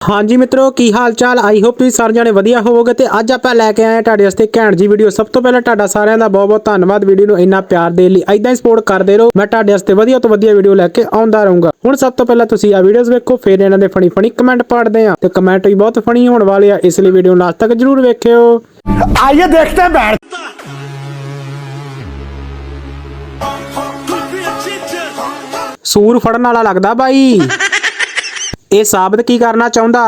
ਹਾਂਜੀ ਮਿੱਤਰੋ ਕੀ ਹਾਲ ਚਾਲ ਆਈ ਹੋਪ ਤੁਸੀਂ ਸਾਰੇ ਜਾਣੇ ਵਧੀਆ ਹੋਵੋਗੇ ਤੇ ਅੱਜ ਆਪਾਂ ਲੈ ਕੇ ਆਏ ਹਾਂ ਤੁਹਾਡੇ ਵਾਸਤੇ ਘੈਂਟ ਜੀ ਵੀਡੀਓ ਸਭ ਤੋਂ ਪਹਿਲਾਂ ਤੁਹਾਡਾ ਸਾਰਿਆਂ ਦਾ ਬਹੁਤ ਬਹੁਤ ਧੰਨਵਾਦ ਵੀਡੀਓ ਨੂੰ ਇੰਨਾ ਪਿਆਰ ਦੇਣ ਲਈ। ਐਦਾਂ ਹੀ ਸਪੋਰਟ ਕਰਦੇ ਰਹੋ। ਮੈਂ ਤੁਹਾਡੇ ਵਾਸਤੇ ਵਧੀਆ ਤੋਂ ਵਧੀਆ ਵੀਡੀਓ ਲੈ ਕੇ ਆਉਂਦਾ ਰਹੂੰਗਾ। ਹੁਣ ਸਭ ਤੋਂ ਪਹਿਲਾਂ ਤੁਸੀਂ ਆ ਵੀਡੀਓਜ਼ ਵੇਖੋ ਫਿਰ ਇਹਨਾਂ ਦੇ ਫਣੀ ਫਣੀ ਕਮੈਂਟ ਪੜ੍ਹਦੇ ਆ ਤੇ ਕਮੈਂਟ ਵੀ ਬਹੁਤ ਫਣੀ ਹੋਣ ਵਾਲੇ ਆ ਇਸ ਲਈ ਵੀਡੀਓ ਨੂੰ ਲਾਸਟ ਤੱਕ ਜਰੂਰ ਵੇਖਿਓ। ਆਈਏ ਦੇਖਦੇ ਬੈਠ। ਸੂਰ ਫੜਨ ਵਾਲਾ ਲੱਗਦਾ ਬਾਈ। ਇਹ ਸਾਬਤ ਕੀ ਕਰਨਾ ਚਾਹੁੰਦਾ?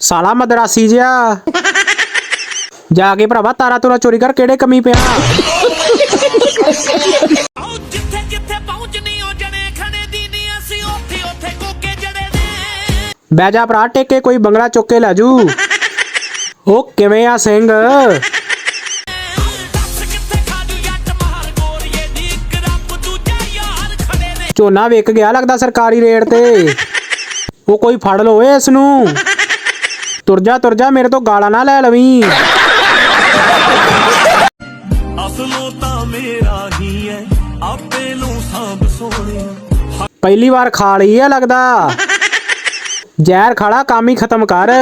ਸਾਲਾ ਮਦਰਾਸੀ ਜਿਆ। ਜਾ ਕੇ ਭਰਾਵਾ ਤਾਰਾ ਤੋਰਾ ਚੋਰੀ ਕਰ, ਕਿਹੜੇ ਕਮੀ ਪਿਆ? ਆਓ ਬਹਿ ਜਾ ਭਰਾ, ਟੇਕੇ ਕੋਈ ਬੰਗਲਾ ਚੁੱਕ ਕੇ ਲੈ ਜੂ। ਉਹ ਕਿਵੇਂ ਆ ਸਿੰਘ? ਝੋਨਾ ਵਿਕ ਗਿਆ ਲੱਗਦਾ ਸਰਕਾਰੀ ਰੇਟ ਤੇ। ਉਹ ਕੋਈ ਫੜ ਲਓ ਏ ਇਸ ਨੂੰ ਤੁਰ ਜਾ ਤੁਰ ਜਾ ਮੇਰੇ ਤੋਂ ਗਾਲਾਂ ਨਾ ਲੈ ਲਵੀਂ। ਅਸਲੋਂ ਤਾਂ ਮੇਰਾ ਹੀ ਹੈ ਆਪੇ ਨੂੰ ਸਾਂਭ ਸੋਹਣਿਆ। ਪਹਿਲੀ ਵਾਰ ਖਾ ਲਈ ਆ ਲੱਗਦਾ। ਜ਼ਹਿਰ ਖਾਲਾ ਕੰਮ ਹੀ ਖਤਮ ਕਰ।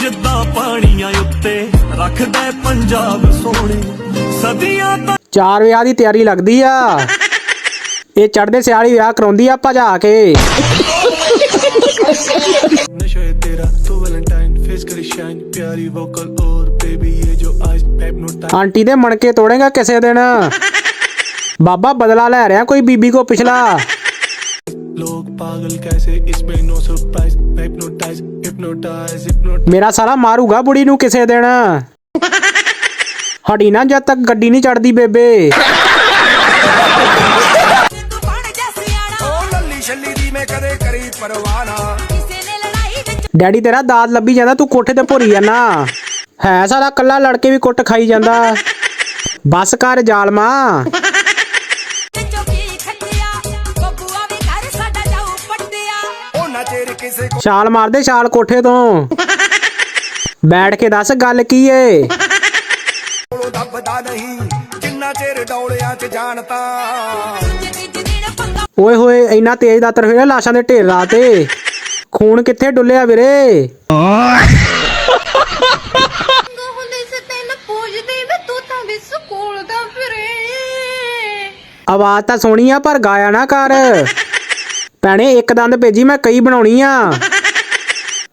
ਜਿੱਦਾਂ ਪਾਣੀਆਂ ਉੱਤੇ ਰੱਖਦਾ ਪੰਜਾਬ ਸੋਹਣੇ। ਸਦੀਆਂ ਤਾਂ ਚਾਰ ਵਿਆਹ ਦੀ ਤਿਆਰੀ ਲੱਗਦੀ ਆ। ਇਹ ਚੜਦੇ ਸਿਆਲੀ ਵਿਆਹ ਕਰਾਉਂਦੀ ਆ ਭਜਾ ਕੇ। ਆਂਟੀ ਦੇ ਮਣਕੇ ਤੋੜੇਗਾ ਕਿਸੇ ਦਿਨ। ਬਾਬਾ ਬਦਲਾ ਲੈ ਰਿਹਾ ਕੋਈ ਬੀਬੀ ਕੋ ਪਿਛਲਾ। ਪਾਗਲ ਕੈਸੇ ਇਸ ਮੇ ਨੋ ਸਰਪ੍ਰਾਈਜ਼ ਹਿਪਨੋਟਾਈਜ਼ ਹਿਪਨੋਟਾਈਜ਼ ਮੇਰਾ ਸਾਲਾ ਮਾਰੂਗਾ ਬੁੜੀ ਨੂੰ ਕਿਸੇ ਦਿਨ। ਹੜੀ ਨਾ ਜਦ ਤੱਕ ਗੱਡੀ ਨਹੀਂ ਚੜਦੀ ਬੇਬੇ। ਡੈਡੀ ਤੇਰਾ ਦਾਦ ਲੱਭੀ ਜਾਂਦਾ ਤੂੰ ਕੋਠੇ ਤੇ ਭੋਰੀ ਜਾਂਦਾ। ਹੈ ਸਾਲਾ ਕੱਲਾ ਲੜਕੇ ਵੀ ਕੁੱਟ ਖਾਈ ਜਾਂਦਾ। ਬਸ ਕਰ ਜਾਲਮਾ। ਛਾਲ ਮਾਰਦੇ ਛਾਲ ਕੋਠੇ ਤੋਂ। ਬੈਠ ਕੇ ਦੱਸ ਗੱਲ ਕੀ ਏ? ਦੱਬਦਾ ਨਹੀਂ ਜਿੰਨਾ ਚਿਰ ਡੌਲਿਆਂ 'ਚ ਜਾਣਤਾ। ਓਏ ਹੋਏ ਇੰਨਾ ਤੇਜ਼ ਦਾਤਰ ਹੋਇਆ ਲਾਸ਼ਾਂ ਦੇ ਢੇਰ ਰਾਤੇ ਖੂਨ ਕਿੱਥੇ ਡੁੱਲਿਆ ਵੀਰੇ? ਤੂੰ ਤਾਂ ਆਵਾਜ਼ ਤਾਂ ਸੋਹਣੀ ਆ ਪਰ ਗਾਇਆ ਨਾ ਕਰ। ਭੈਣੇ ਇੱਕ ਦੰਦ ਭੇਜੀ ਮੈਂ ਕਈ ਬਣਾਉਣੀ ਆ।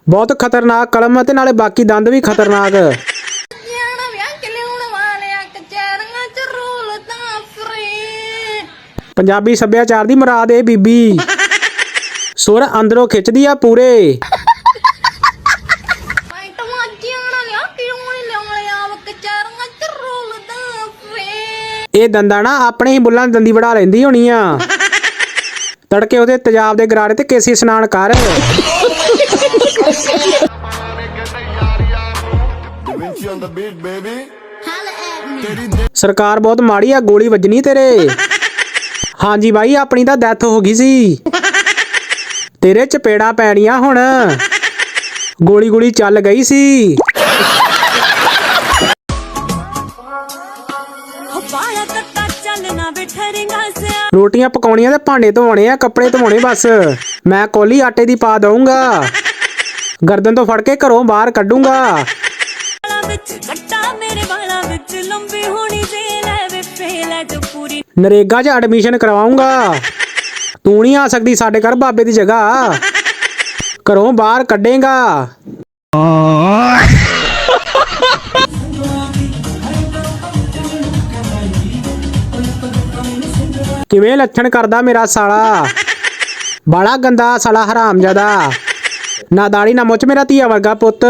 ਬਹੁਤ ਖਤਰਨਾਕ ਕਲਮ ਤੇ ਨਾਲੇ ਬਾਕੀ ਦੰਦ ਵੀ ਖਤਰਨਾਕ। ਪੰਜਾਬੀ ਸੱਭਿਆਚਾਰ ਦੀ ਮੁਰਾਦ ਏ ਬੀਬੀ। ਸੁਰ ਅੰਦਰੋਂ ਖਿੱਚਦੀ ਆ ਪੂਰੇ। ਇਹ ਦੰਦਾਂ ਨਾ ਆਪਣੇ ਹੀ ਬੁੱਲਾਂ ਦੰਦੀ ਵੜਾ ਲੈਂਦੀ ਹੋਣੀ ਆ ਤੜਕੇ ਉਹਦੇ ਤੇਜ਼ਾਬ ਦੇ ਗਰਾਰੇ ਤੇ ਕੇਸੀ ਇਸ਼ਨਾਨ ਕਰ। ਸਰਕਾਰ ਬਹੁਤ ਮਾੜੀ ਆ ਗੋਲੀ ਵੱਜਣੀ ਤੇਰੇ। ਹਾਂਜੀ ਬਾਈ ਆਪਣੀ ਤਾਂ ਡੈਥ ਹੋ ਗਈ ਸੀ। ਤੇਰੇ ਚਪੇੜਾ ਪੈਣੀਆਂ ਹੁਣ। ਗੋਲੀ ਗੋਲੀ ਚੱਲ ਗਈ ਸੀ। ਰੋਟੀਆਂ ਪਕਾਉਣੀਆਂ ਤੇ ਭਾਂਡੇ ਧੋਣੇ ਆ ਕੱਪੜੇ ਧੋਣੇ ਬਸ। ਮੈਂ ਕੋਲੀ ਆਟੇ ਦੀ ਪਾ ਦਊਂਗਾ। ਗਰਦਨ ਤੋਂ ਫੜ ਕੇ ਘਰੋਂ ਬਾਹਰ ਕੱਢੂੰਗਾ। ਵਾਲਾ ਵਿੱਚ ਕੱਟਾ ਮੇਰੇ ਵਾਲਾ ਨਰੇਗਾ 'ਚ ਐਡਮਿਸ਼ਨ ਕਰਵਾਉਂਗਾ। ਤੂੰ ਨਹੀਂ ਆ ਸਕਦੀ ਸਾਡੇ ਘਰ ਬਾਬੇ ਦੀ ਜਗ੍ਹਾ। ਘਰੋਂ ਬਾਹਰ ਕੱਢੇਗਾ। ਕਿਵੇਂ ਲੱਛਣ ਕਰਦਾ ਮੇਰਾ ਸਾਲਾ? ਬਾਲਾ ਗੰਦਾ ਸਾਲਾ, ਹਰਾਮਜ਼ਾਦਾ। ਨਾ ਦਾੜੀ, ਨਾ ਮੁੱਛ, ਮੇਰਾ ਧੀਆ ਵਰਗਾ ਪੁੱਤ।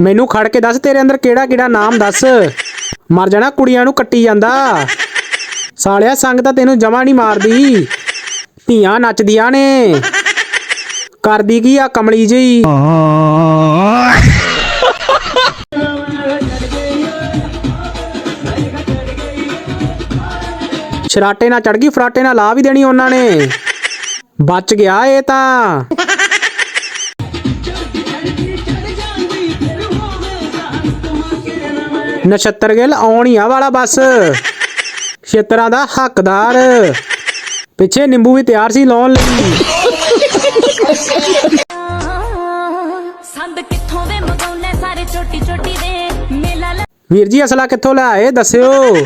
ਮੈਨੂੰ ਖੜ ਕੇ ਦੱਸ ਤੇਰੇ ਅੰਦਰ ਕਿਹੜਾ ਕਿਹੜਾ ਨਾਮ ਦੱਸ। ਮਰ ਜਾਣਾ ਕੁੜੀਆਂ ਨੂੰ ਕੱਟੀ ਜਾਂਦਾ। ਸਾਲਿਆ ਸੰਗ ਤਾਂ ਤੈਨੂੰ ਜਮਾ ਨਹੀਂ ਮਾਰਦੀ। ਧੀਆਂ ਨੱਚਦੀਆਂ ਨੇ। ਕਰਦੀ ਕੀ ਆ ਕਮਲੀ ਜੀ ਸ਼ਰਾਟੇ ਨਾਲ ਚੜ ਗਈ, ਫਰਾਟੇ ਨਾਲ ਲਾ ਵੀ ਦੇਣੀ ਉਹਨਾਂ ਨੇ। ਬਚ ਗਿਆ ਇਹ ਤਾਂ। ਨਛੱਤਰ ਗਿੱਲ ਆਉਣੀਆਂ ਵਾਲਾ ਬਸ। ਛੇਤਰਾਂ ਦਾ ਹੱਕਦਾਰ। ਪਿੱਛੇ ਨਿੰਬੂ ਵੀ ਤਿਆਰ ਸੀ ਲਾਉਣ ਲਈ। ਸੰਦ ਕਿੱਥੋਂ ਦੇ ਮਗਾਉਨੇ ਸਾਰੇ ਛੋਟੀ ਛੋਟੀ ਦੇ? ਮੇਲਾ ਲ- ਵੀਰ ਜੀ ਅਸਲਾ ਕਿੱਥੋਂ ਲਿਆਏ ਦੱਸਿਓ।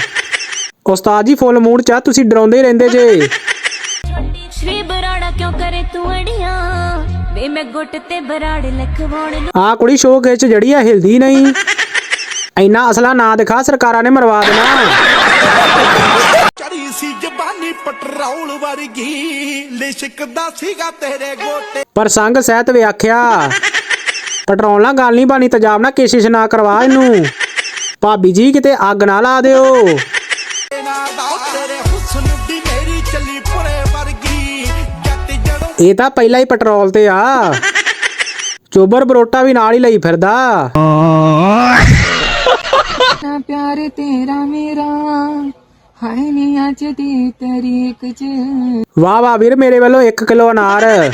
ਉਸਤਾਦ ਜੀ ਫੁੱਲ ਮੂਡ ਚ ਤੁਸੀਂ ਡਰਾਉਂਦੇ ਰਹਿੰਦੇ ਜੇ। ਸ਼੍ਰੀ ਬਰਾੜਾ ਕਿਉਂ ਕਰੇ ਤੂੰ ਅੜੀਆਂ? ਵੇ ਮੈਂ ਗੁੱਟ ਤੇ ਬਰਾੜ ਲਖਵਾਉਣ ਨੂੰ ਆ ਕੁੜੀ ਸ਼ੋਕ ਵਿੱਚ ਜੜੀ ਆ ਹਿਲਦੀ ਨਹੀਂ। ਇੰਨਾ ਅਸਲਾ ਨਾ ਦਿਖਾ ਸਰਕਾਰਾਂ ਨੇ ਮਰਵਾ ਦੇਣਾ। ਚੜੀ ਸੀ ਜ਼ਬਾਨੀ ਪਟਰੌਲ ਵਰਗੀ ਲਿਸ਼ਕਦਾ ਸੀਗਾ ਤੇਰੇ ਗੋਟੇ। ਪਰ ਸੰਗ ਸਹਿਤ ਵਿਆਖਿਆ ਪੈਟਰੋਲ ਨਾਲ ਗੱਲ ਨਹੀਂ ਬਾਨੀ ਤੇਜ਼ਾਬ ਨਾਲ ਕੇਸ਼ਿਸ਼ ਨਾ ਕਰਵਾ ਇਹਨੂੰ। ਭਾਬੀ ਜੀ ਕਿਤੇ ਅੱਗ ਨਾ ਲਾ ਦਿਓ। ਇਹ ਤਾਂ ਪਹਿਲਾਂ ਹੀ ਪੈਟਰੋਲ ਤੇ ਆ। ਚੋਬਰ ਬਰੋਟਾ ਵੀ ਨਾਲ ਹੀ ਲਈ ਫਿਰਦਾ। ਨਾ ਪਿਆਰ ਤੇਰਾ ਮੇਰਾ। ਹਾਏ ਨੀ ਅੱਜ ਦੀ ਤਰੀਕ ਚ। ਵਾਹ ਵਾਹ ਵੀਰ ਮੇਰੇ ਵੱਲੋਂ 1 ਕਿਲੋ ਅਨਾਰ।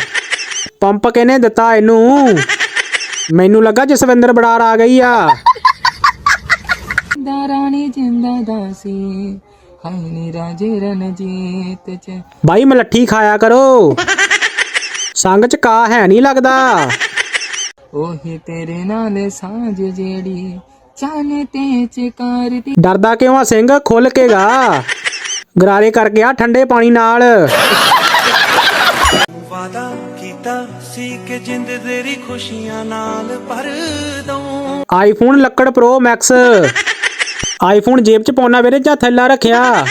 ਪੰਪ ਕਿਹਨੇ ਦਿੱਤਾ ਇਹਨੂੰ? ਮੈਨੂੰ ਲੱਗਾ ਜਸਵਿੰਦਰ ਬੜਾਰ ਆ ਗਈ ਆ। ਦਾ ਰਾਣੀ ਜਿੰਦਾ ਦਾਸੀ ਹਾਏ ਨੀ ਰਾਜੇ ਰਣਜੀਤ ਚ। ਬਾਈ ਮਲੱਠੀ ਖਾਇਆ ਕਰੋ। ਸੰਗ ਚ ਕਾ ਹੈ ਨਹੀਂ ਲੱਗਦਾ। ਉਹੀ ਤੇਰੇ ਨਾਲ ਸਾਂਝ ਜਿਹੜੀ ਚਾਨੇ ਤੇ ਚਕਾਰ ਦੀ। ਡਰਦਾ ਕਿਉਂ ਆ ਸਿੰਘ? ਖੁੱਲ ਕੇ ਗਾ। ਗਰਾਰੇ ਕਰਕੇ ਆ ਠੰਡੇ ਪਾਣੀ ਨਾਲ। ਵਾਦਾ ਕੀਤਾ ਸੀ ਕਿ ਜਿੰਦ ਤੇਰੀ ਖੁਸ਼ੀਆਂ ਨਾਲ ਭਰ ਦਊਂ। ਆਈਫੋਨ ਲੱਕੜ ਪ੍ਰੋ ਮੈਕਸ। ਆਈਫੋਨ ਜੇਬ ਚ ਪਾਉਣਾ ਵੀਰੇ ਜਾਂ ਥੱਲਾ ਰੱਖਿਆ?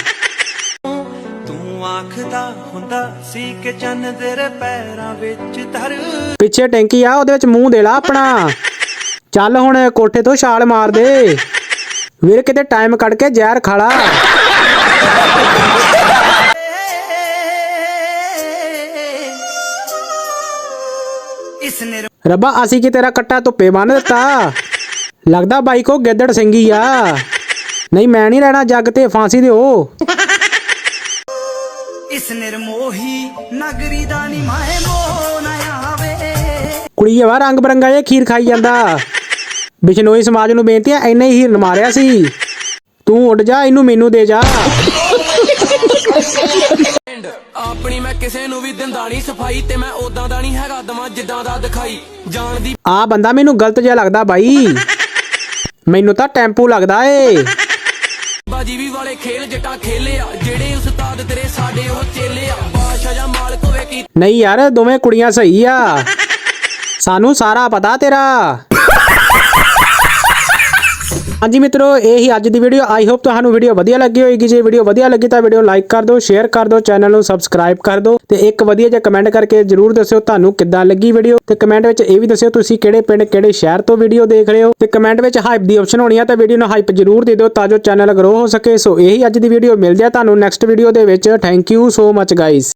ਤੂੰ ਆਖਦਾ ਹੁੰਦਾ ਸੀ ਕਿ ਚੰਨ ਤੇਰੇ ਪੈਰਾਂ ਵਿੱਚ ਧਰ। ਪਿੱਛੇ ਟੈਂਕੀ ਆ ਉਹਦੇ ਵਿੱਚ ਮੂੰਹ ਦੇ ਲਾ ਆਪਣਾ। ਚੱਲ ਹੁਣ ਕੋਠੇ ਤੋਂ ਛਾਲ ਮਾਰ ਦੇ। ਵੀਰ ਕਿਤੇ ਟਾਈਮ ਕੱਢ ਕੇ ਜ਼ਹਿਰ ਖਾਲਾ ਰੱਬਾ ਅਸੀਂ ਕੀ ਤੇਰਾ ਕੱਟਾ ਧੁੱਪੇ ਬੰਨ ਦਿੱਤਾ? ਲੱਗਦਾ ਬਾਈ ਕੋ ਗਿੱਦੜ ਸਿੰਘੀ ਆ। ਨਹੀਂ ਮੈਂ ਨਹੀਂ ਰਹਿਣਾ ਜੱਗ ਤੇ ਫਾਂਸੀ ਦਿਓ। ਇਸ ਨਿਰਮੋਹੀ ਨਗਰੀ ਦਾ ਨੀ ਮਾਏ ਮੋਹ ਨਾ ਆਵੇ। ਕੁੜੀ ਵਾ ਰੰਗ ਬਰੰਗਾ ਇਹ ਖੀਰ ਖਾਈ ਜਾਂਦਾ। ਬਿਸ਼ਨੋਈ ਸਮਾਜ ਨੂੰ ਬੇਨਤੀ ਆ ਇੰਨੇ ਹੀ ਮਾਰਿਆ ਸੀ। ਤੂੰ ਉੱਡ ਜਾ ਇਹਨੂੰ ਮੈਨੂੰ ਦੇ ਜਾ। ਆਪਣੀ ਮੈਂ ਕਿਸੇ ਨੂੰ ਵੀ ਦਿੰਦਾ ਨਹੀਂ ਸਫ਼ਾਈ ਤੇ ਮੈਂ ਉਦਾਂ ਦਾ ਨਹੀਂ ਹੈਗਾ ਦਵਾਂ ਜਿੱਦਾਂ ਦਾ ਦਿਖਾਈ। ਜਾਣ ਦੀ ਆ ਬੰਦਾ ਮੈਨੂੰ ਗਲਤ ਜਿਹਾ ਲੱਗਦਾ ਬਾਈ। ਮੈਨੂੰ ਤਾਂ ਟੈਂਪੂ ਲੱਗਦਾ ਏ। ਬਾਜੀ ਵੀ ਵਾਲੇ ਖੇਲ ਜੱਟਾਂ ਖੇਲੇ ਆ ਜਿਹੜੇ ਉਸਤਾਦ ਤੇਰੇ ਸਾਡੇ ਉਹ ਚੇਲੇ ਆ ਬਾਦਸ਼ਾਹ ਜਾਂ ਮਾਲਕ ਹੋਵੇ ਕੀ ਨਹੀਂ ਯਾਰ ਦੋਵੇਂ ਕੁੜੀਆਂ ਸਹੀ ਆ। ਸਾਨੂੰ ਸਾਰਾ ਪਤਾ ਤੇਰਾ। ਹਾਂਜੀ ਮਿੱਤਰੋ, ਇਹ ਹੀ ਅੱਜ ਦੀ ਵੀਡੀਓ ਆਈ ਹੋਪ ਤੁਹਾਨੂੰ ਵੀਡੀਓ ਵਧੀਆ ਲੱਗੀ ਹੋਏਗੀ। ਜੇ ਵੀਡੀਓ ਵਧੀਆ ਲੱਗੀ ਤਾਂ ਵੀਡੀਓ ਲਾਈਕ ਕਰ ਦਿਓ ਸ਼ੇਅਰ ਕਰ ਦਿਓ ਚੈਨਲ ਨੂੰ ਸਬਸਕ੍ਰਾਈਬ ਕਰ ਦਿਓ। ਤੇ ਇੱਕ ਵਧੀਆ ਜਿਹਾ ਕਮੈਂਟ ਕਰਕੇ ਜਰੂਰ ਦੱਸਿਓ ਤੁਹਾਨੂੰ ਕਿੱਦਾਂ ਲੱਗੀ ਵੀਡੀਓ ਤੇ ਕਮੈਂਟ ਵਿੱਚ ਇਹ ਵੀ ਦੱਸਿਓ ਤੁਸੀਂ ਕਿਹੜੇ ਪਿੰਡ, ਕਿਹੜੇ ਸ਼ਹਿਰ ਤੋਂ ਵੀਡੀਓ ਦੇਖ ਰਹੇ ਹੋ। ਤੇ ਕਮੈਂਟ ਵਿੱਚ ਹਾਈਪ ਦੀ ਆਪਸ਼ਨ ਹੋਣੀ ਆ ਤਾਂ ਵੀਡੀਓ ਨੂੰ ਹਾਈਪ ਜਰੂਰ ਦੇ ਦਿਓ ਤਾਂ ਜੋ ਚੈਨਲ ਗਰੋ ਹੋ ਸਕੇ। ਸੋ ਇਹੀ ਅੱਜ ਦੀ ਵੀਡੀਓ ਮਿਲਦੇ ਆ ਤੁਹਾਨੂੰ ਨੈਕਸਟ ਵੀਡੀਓ ਦੇ ਵਿੱਚ। Thank you so much guys